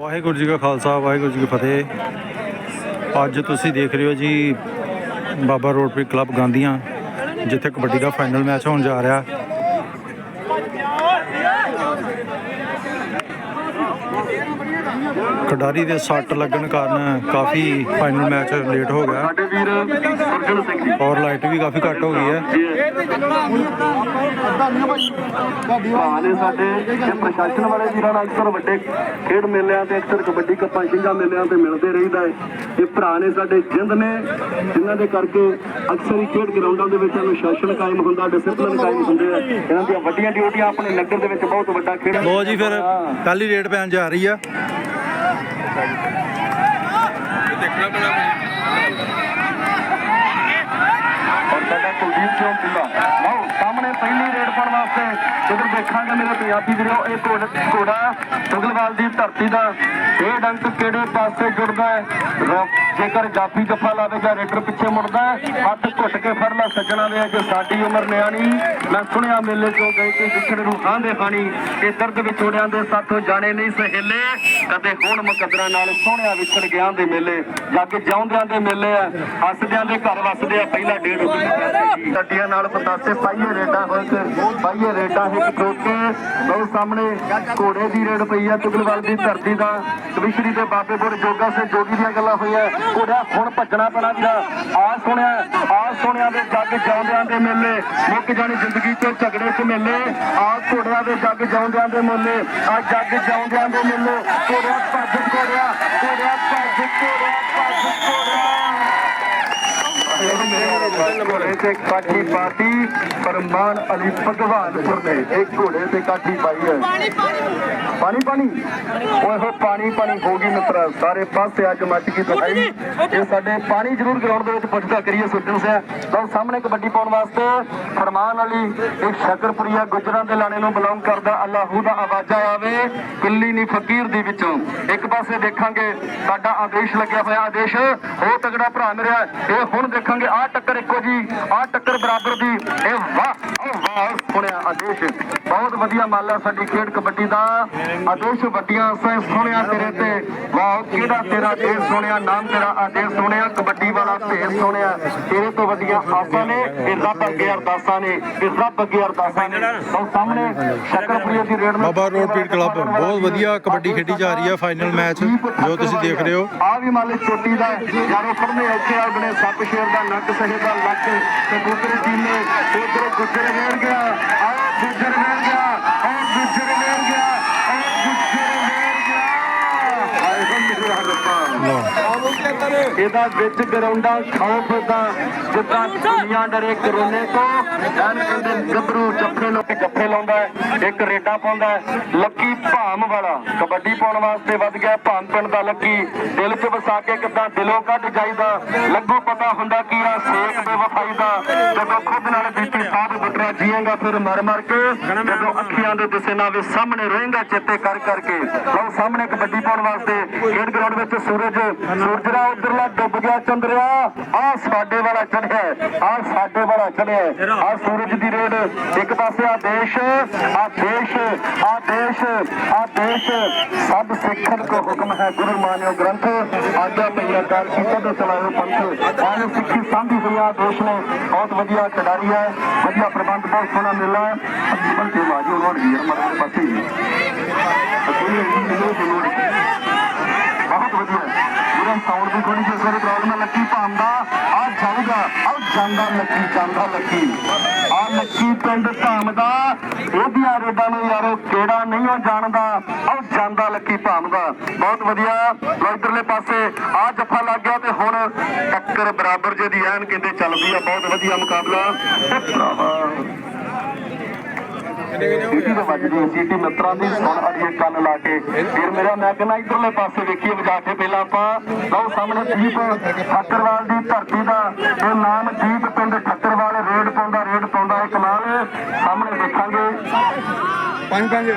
ਵਾਹਿਗੁਰੂ ਜੀ ਕਾ ਖਾਲਸਾ, ਵਾਹਿਗੁਰੂ ਜੀ ਕੀ ਫਤਿਹ। ਅੱਜ ਤੁਸੀਂ ਦੇਖ ਰਹੇ ਹੋ ਜੀ ਬਾਬਾ ਰੋਡ ਕਲੱਬ ਗਾਂਧੀਆਂ, ਜਿੱਥੇ ਕਬੱਡੀ ਦਾ ਫਾਈਨਲ ਮੈਚ ਹੋਣ ਜਾ ਰਿਹਾ। ਖਿਡਾਰੀ ਦੇ ਸੱਟ ਲੱਗਣ ਕਾਰਨ ਕਾਫੀ ਫਾਈਨਲ ਮੈਚ ਲੇਟ ਹੋ ਗਿਆ। ਸਾਡੇ ਵੀਰ ਗੁਰਜਨ ਸਿੰਘ ਜੀ ਔਰ ਲਾਈਟ ਵੀ ਕਾਫੀ ਘੱਟ ਹੋ ਗਈ ਹੈ। ਨੇ ਸਾਡੇ ਇਹ ਪ੍ਰਸ਼ਾਸਨ ਵਾਲੇ ਵੀਰਾਂ ਨਾਲ ਅਕਸਰ ਵੱਡੇ ਖੇਡ ਮੇਲਿਆਂ ਤੇ ਅਕਸਰ ਕਬੱਡੀ ਕੱਪਾਂ ਸਿੰਘਾਂ ਮੇਲਿਆਂ ਤੇ ਮਿਲਦੇ ਰਹੀਦਾ ਹੈ। ਇਹ ਭਰਾ ਨੇ ਸਾਡੇ ਜਿੰਦ ਨੇ ਜਿਨ੍ਹਾਂ ਦੇ ਕਰਕੇ ਅਕਸਰ ਹੀ ਖੇਡ ਗਰਾਊਂਡਾਂ ਦੇ ਵਿੱਚ ਅਨੁਸ਼ਾਸਨ ਕਾਇਮ ਹੁੰਦਾ ਡਿਸਪਲਿਨ ਕਾਇਮ ਹੁੰਦੇ ਆ। ਇਹਨਾਂ ਦੀਆਂ ਵੱਡੀਆਂ ਡਿਊਟੀਆਂ ਆਪਣੇ ਨਗਰ ਦੇ ਵਿੱਚ ਬਹੁਤ ਵੱਡਾ ਖੇਡ ਲੋ ਜੀ ਫਿਰ ਕੱਲ ਹੀ ਰੇਟ ਪੈਣ ਜਾ ਰਹੀ ਆ। ਔਰ ਸਾਡਾ ਕੁਲਦੀਪ ਸਿੰਘ ਢਿੱਲਾ ਲਓ, ਸਾਹਮਣੇ ਪਹਿਲੀ ਰੇਡ ਪਾਉਣ ਵਾਸਤੇ ਜਦੋਂ ਦੇਖਾਂਗੇ ਮੇਰੇ ਪੰਜਾਬੀ ਵੀਰੋ, ਇਹ ਘੋੜ- ਘੋੜਾ ਤੁਗਲਵਾਲ ਦੀ ਧਰਤੀ ਦਾ, ਇਹ ਡੰਕ ਕਿਹੜੇ ਪਾਸੇ ਜੁੜਦਾ ਹੈ? ਜੇਕਰ ਜਾਫੀ ਜੱਫਾ ਲਾਵੇਗਾ ਰੇਡਰ ਪਿੱਛੇ ਮੁੜਦਾ ਹੱਥ ਘੁੱਟ ਕੇ ਫੜ ਲਾ ਸੱਜਣਾ ਦੇ ਕਿ ਸਾਡੀ ਉਮਰ ਨਿਆਣੀ, ਮੈਂ ਸੁਣਿਆ ਮੇਲੇ ਚੋਂ ਗਏ ਕਿ ਵਿਛੜ ਨੂੰ ਖਾਂਦੇ ਪਾਣੀ ਇਹ ਦਰਦ ਵਿਛੋੜਿਆਂ ਦੇ ਸਾਥੋਂ ਜਾਣੇ ਨਹੀਂ ਸਹੇਲੇ ਕਦੇ ਹੁਣ ਮੁਕੱਦਰਾਂ ਨਾਲ ਸੋਹਣਿਆ ਵਿਛੜ ਗਿਆ ਦੇ ਮੇਲੇ। ਜਾ ਕੇ ਜਾਉਂਦਿਆਂ ਦੇ ਮੇਲੇ ਆ, ਹੱਸਦਿਆਂ ਦੇ ਘਰ ਵਸਦੇ ਆ। ਪਹਿਲਾ ਡੇਢ ਗੱਡੀਆਂ ਨਾਲ ਪਤਾਸੇ ਪਾਈਏ ਰੇਡਾ ਹੋਏ ਤੇ ਪਾਈਏ ਰੇਡਾ ਹਿੱਕ ਠੋਕੇ ਬਹੁਤ ਸਾਹਮਣੇ, ਘੋੜੇ ਦੀ ਰੇਡ ਪਈ ਆ, ਤੁਗਲਵਾਲ ਦੀ ਧਰਤੀ ਦਾ। ਕਵਿਸ਼ਰੀ ਦੇ ਬਾਬੇਪੁਰ ਜੋਗਾ ਸੇ ਜੋਗੀ ਦੀਆਂ ਗੱਲਾਂ ਹੋਈਆਂ। ਘੋੜਾ ਹੁਣ ਭੱਜਣਾ ਪੈਣਾ ਵੀਰਾ ਆ ਸੁਣਿਆ ਆ ਸੁਣਿਆ ਦੇ ਜੱਗ ਜਿਉਂਦਿਆਂ ਦੇ ਮੇਲੇ ਮੁੱਕ ਜਾਣੀ ਜ਼ਿੰਦਗੀ ਚੋਂ ਝਗੜੇ ਚ ਮੇਲੇ ਆ ਘੋੜਿਆਂ ਦੇ ਜੱਗ ਜਿਉਂਦਿਆਂ ਦੇ ਮੇਲੇ ਆ ਜੱਗ ਜਿਉਂਦਿਆਂ ਦੇ ਮੇਲੇ, ਘੋੜਿਆ ਭੱਜ ਘੋੜਿਆ ਘੋੜਿਆ ਭੱਜ ਘੋੜਿਆ ਭੱਜ ਘੋੜਿਆ। ਨੇ ਇੱਕ ਘੋੜੇ ਤੇ ਕਾਠੀ ਪਾਈ ਹੈ। ਪਾਣੀ ਪਾਣੀ। ਓਏ ਹੋ ਪਾਣੀ ਪਾਣੀ ਹੋ ਗਈ ਮਿੱਤਰਾ। ਸਾਰੇ ਪਾਸੇ ਅੱਜ ਮੱਚ ਗਈ ਦਿਖਾਈ। ਇਹ ਸਾਡੇ ਪਾਣੀ ਜ਼ਰੂਰ ਗਰਾਊਂਡ ਦੇ ਵਿੱਚ ਪੁੱਜਦਾ ਕਰੀਏ ਸੁੱਜਣ ਸਿਆ ਲਓ ਸਾਹਮਣੇ ਕਬੱਡੀ ਪਾਉਣ ਵਾਸਤੇ ਫਰਮਾਨ ਅਲੀ ਇਹ ਸ਼ਕਰਪੁਰੀਆ ਗੁਜਰਾਂ ਦੇ ਲਾਣੇ ਨੂੰ ਬਿਲੋਂਗ ਕਰਦਾ। ਅੱਲਾਹੂ ਦਾ ਆਵਾਜ਼ਾ ਆਵੇ ਕੁੱਲੀ ਨਹੀਂ ਫਕੀਰ ਦੀ ਵਿੱਚੋਂ। ਇੱਕ ਪਾਸੇ ਦੇਖਾਂਗੇ ਸਾਡਾ ਆਦੇਸ਼ ਲੱਗਿਆ ਹੋਇਆ ਆਦੇਸ਼। ਹੋ ਤਗੜਾ ਭਰਾ ਮੇਰਾ ਇਹ ਹੁਣ ਦੇਖਾਂਗੇ ਆਹ ਟੱਕਰ ਇੱਕੋ ਜੀ ਆਹ ਟੱਕਰ ਬਰਾਬਰ ਦੀ ਇਹ ਵਾਹ ਉਹ ਵਾਹ ਸੁਣਿਆ ਆਦੇਸ਼। ਬਹੁਤ ਵਧੀਆ ਮਾਲਾ ਸਾਡੀ ਖੇਡ ਕਬੱਡੀ ਦਾ। ਆਦੇਸ਼ ਵੱਡੀਆਂ ਸੇ ਸੁਣਿਆ ਤੇਰੇ ਤੇ। ਵਾਹ ਕਿਹੜਾ ਤੇਰਾ ਦੇਸ਼ ਸੁਣਿਆ ਨਾਮ ਤੇਰਾ ਆਦੇਸ਼ ਸੁਣਿਆ ਕਬੱਡੀ ਵਾਲਾ ਭੇਸ ਸੁਣਿਆ ਤੇਰੇ ਤੋਂ ਵੱਡੀਆਂ ਆਸਾਂ ਨੇ ਇਹ ਰੱਬ ਅੱਗੇ ਅਰਦਾਸਾਂ ਨੇ ਇਹ ਰੱਬ ਅੱਗੇ ਅਰਦਾਸਾਂ ਨੇ। ਉਹ ਸਾਹਮਣੇ ਸ਼ਕਰਪੁਰੀਆ ਦੀ ਰੇਡ ਬਾਬਾ ਰੋਡ ਪੀਟ ਕਲੱਬ ਬਹੁਤ ਵਧੀਆ ਕਬੱਡੀ ਖੇਡੀ ਜਾ ਰਹੀ ਹੈ ਫਾਈਨਲ ਮੈਚ ਜੋ ਤੁਸੀਂ ਦੇਖ ਰਹੇ ਹੋ। ਆ ਵੀ ਮਾਲੇ ਚੋਟੀ ਦਾ ਯਾਰੋ ਫੜਨੇ ਇੱਥੇ ਆ ਬਣੇ ਸੱਪ ਸ਼ੇਰ ਦਾ ਨੱਕ ਸਹੇ ਦਾ ਲੱਕ ਤੇ ਦੂਸਰੀ ਟੀਮ ਨੇ ਉਧਰ ਗੁੱਜਰ ਵੇੜ ਗਿਆ ਆ ਗੁੱਜਰ ਵੇੜ ਇਹਦਾ ਵਿੱਚ ਗਰਾਉਂਡਾਂ ਖਾਓ ਫਿਰਦਾ ਜਿੱਦਾਂ ਦੁਨੀਆ ਡਰੇ ਕਰੋਨੇ ਤੋਂ। ਐਨ ਕਹਿੰਦੇ ਗੱਭਰੂ ਜੱਫੇ ਲੋਕ ਜੱਫੇ ਲਾਉਂਦਾ ਇੱਕ ਰੇਡਾ ਪਾਉਂਦਾ। ਲੱਕੀ ਭਾਮ ਵਾਲਾ। ਕਬੱਡੀ ਪਾਉਣ ਵਾਸਤੇ ਵੱਧ ਗਿਆ ਭਾਮ ਪਿੰਡ ਦਾ ਲੱਕੀ। ਦਿਲ 'ਚ ਵਸਾ ਕੇ ਕਿਦਾਂ ਦਿਲੋਂ ਕੱਢ ਜਾਈਦਾ। ਲੱਗੂ ਪਤਾ ਹੁੰਦਾ ਕੀ ਆ ਸੇਕ ਬੇਵਫਾਈ ਦਾ। ਜਦੋਂ ਖੁਦ ਨਾਲ ਬੀਤੀ ਸਾਧ ਬੁੱਟਰਾ ਜੀਏਗਾ ਫਿਰ ਮਰ ਮਰ ਕੇ। ਜਦੋਂ ਅੱਖੀਆਂ ਦੇ ਦਿਸੇ ਨਾ ਵੇ ਸਾਹਮਣੇ ਰਹੇਗਾ ਚੇਤੇ ਕਰ ਕਰਕੇ। ਲਓ ਸਾਹਮਣੇ ਕਬੱਡੀ ਪਾਉਣ ਵਾਸਤੇ ਖੇਡ ਗਰਾਊਂਡ ਵਿੱਚ ਸੂਰਜ। ਸੂਰਜਰਾ ਉਧਰਲਾ ਡੁੱਬ ਗਿਆ ਚੰਦਰਿਆ। ਆ ਸਾਡੇ ਵਾਲਾ ਚੜਿਆ ਆ ਸਾਡੇ ਵਾਲਾ ਚੜਿਆ ਆ ਸੂਰਜ ਦੀ ਰੇਡ ਇੱਕ ਪਾਸੇ, ਆ ਦੇਸ਼ ਆ ਦੇਸ਼ ਆ ਦੇਸ਼ ਆ ਦੇਸ਼। ਸਭ ਸਿੱਖਣ ਕੋ ਹੁਕਮ ਹੈ ਗੁਰੂ ਮਾਨਿਓ ਗ੍ਰੰਥ। ਆਜਾ ਪਈਆ ਕਰ ਕੀਤਾ ਤੇ ਚਲਾਇਓ ਪੰਥ। ਆਨ ਸਿੱਖੀ ਸਾਂਭੀ ਹੋਈ ਆ ਦੇਸ਼ ਨੇ। ਬਹੁਤ ਵਧੀਆ ਖਿਡਾਰੀ ਹੈ। ਵਧੀਆ ਪ੍ਰਬੰਧ ਬਹੁਤ ਸੋਹਣਾ ਮਿਲਣਾ ਹੈ। ਬੰਦੇ ਬਾਜੀ ਉਹਨਾਂ ਦੀ ਮਰਦ ਪਾਸੇ ਹੀ ਜੀ ਨੂੰ ਸਾਊਂਡ ਦੀ ਥੋੜੀ ਜਿਹੀ ਸਾਰੇ ਪ੍ਰੋਬਲਮ ਹੈ, ਲੱਕੀ ਭਾਂਦਾ ਆ ਜਾਊਗਾ ਆ ਜਾਂਦਾ ਲੱਕੀ ਜਾਂਦਾ ਲੱਕੀ। ਆ ਲੱਕੀ ਪਿੰਡ ਧਾਮ ਦਾ। ਰੇਡਾਂ ਨੂੰ ਯਾਰੋ ਕਿਹੜਾ ਨਹੀਂ ਉਹ ਜਾਣਦਾ ਆ ਜਾਂਦਾ ਲੱਕੀ ਭਾਮ ਦਾ। ਬਹੁਤ ਵਧੀਆ, ਲਓ ਇੱਧਰਲੇ ਪਾਸੇ ਆ ਜੱਫਾ ਲੱਗ ਗਿਆ ਤੇ ਹੁਣ ਟੱਕਰ ਬਰਾਬਰ ਜਿਹਦੀ ਐਨ ਕਹਿੰਦੇ ਚੱਲਦੀ ਆ, ਬਹੁਤ ਵਧੀਆ ਮੁਕਾਬਲਾ। ਤੇ ਭਰਾਵਾ ਤੇ ਵੱਜਦੀ ਮਿੱਤਰਾਂ ਦੀ ਸੁਣ ਅੜੀਏ ਕੰਨ ਲਾ ਕੇ। ਫਿਰ ਮੇਰਾ ਮੈਂ ਕਹਿੰਦਾ ਇਧਰਲੇ ਪਾਸੇ ਵੇਖੀਏ ਵਜਾ ਕੇ ਪਹਿਲਾਂ ਆਪਾਂ। ਲਓ ਸਾਹਮਣੇ ਦੀਪ ਠੱਕਰਵਾਲ ਦੀ ਧਰਤੀ ਦਾ ਇਹ ਨਾਮ ਦੀਪ ਪਿੰਡ ਠੱਕਰਵਾਲ ਰੇਡ ਪਾਉਂਦਾ ਰੇਡ ਪਾਉਂਦਾ ਇਹ ਕਮਾਲ ਸਾਹਮਣੇ ਦੇਖਾਂਗੇ। ਪੰਜ ਪੰਜ।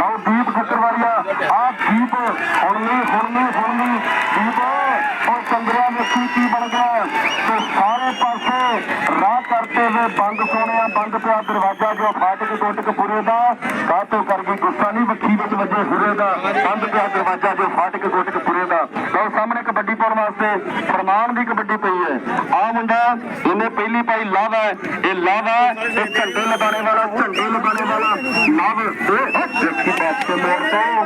ਲਓ ਦੀਪ ਠੱਕਰਵਾਲੀਆ ਆ ਦੀਪ। ਹੁਣ ਨਹੀਂ ਹੁਣ ਨਹੀਂ ਹੁਣ ਨਹੀਂ। ਦੀਪ ਉਹ ਵੇਖੀ ਕੀ ਬਣ ਗਿਆ। ਸਾਰੇ ਬੰਦ ਪਿਆ ਦਰਵਾਜ਼ਾ ਜੋ ਫਾਟਕ ਟੁੱਟ ਕੋਟਕਪੂਰੇ ਦਾ ਕਾਤੋਂ ਕਰ ਗਈ ਗੁੱਸਾ ਨਹੀਂ ਵੱਖੀ ਵਿੱਚ ਵਜੇ ਹੁਰੇ ਦਾ, ਬੰਦ ਪਿਆ ਦਰਵਾਜ਼ਾ ਜੋ ਫਾਟਕ ਕੋਟਕਪੂਰੇ ਦਾ। ਲਓ ਸਾਹਮਣੇ ਕਬੱਡੀ ਪਾਉਣ ਵਾਸਤੇ ਫਰਮਾਨ ਦੀ ਕਬੱਡੀ ਪਈ ਹੈ। ਆ ਮੁੰਡਾ, ਇਹਨੇ ਪਹਿਲੀ ਪਾਈ ਲਵ ਹੈ, ਇਹ ਲਵ ਹੈ, ਇਹ ਝੰਡੇ ਲਗਾਉਣੇ ਵਾਲਾ, ਝੰਡੇ ਲਗਾਉਣੇ ਵਾਲਾ ਲਵ। ਇਹ ਦੇਖੀ ਬਾਤ ਤੇ ਮੋੜ ਤੋਂ।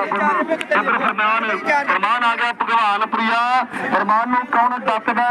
ਇਧਰ ਫਰਮਾਨ ਫਰਮਾਨ ਆ ਗਿਆ ਭਗਵਾਨ ਪ੍ਰਿਆ ਫਰਮਾਨ ਨੂੰ ਕੌਣ ਡੱਕਦਾ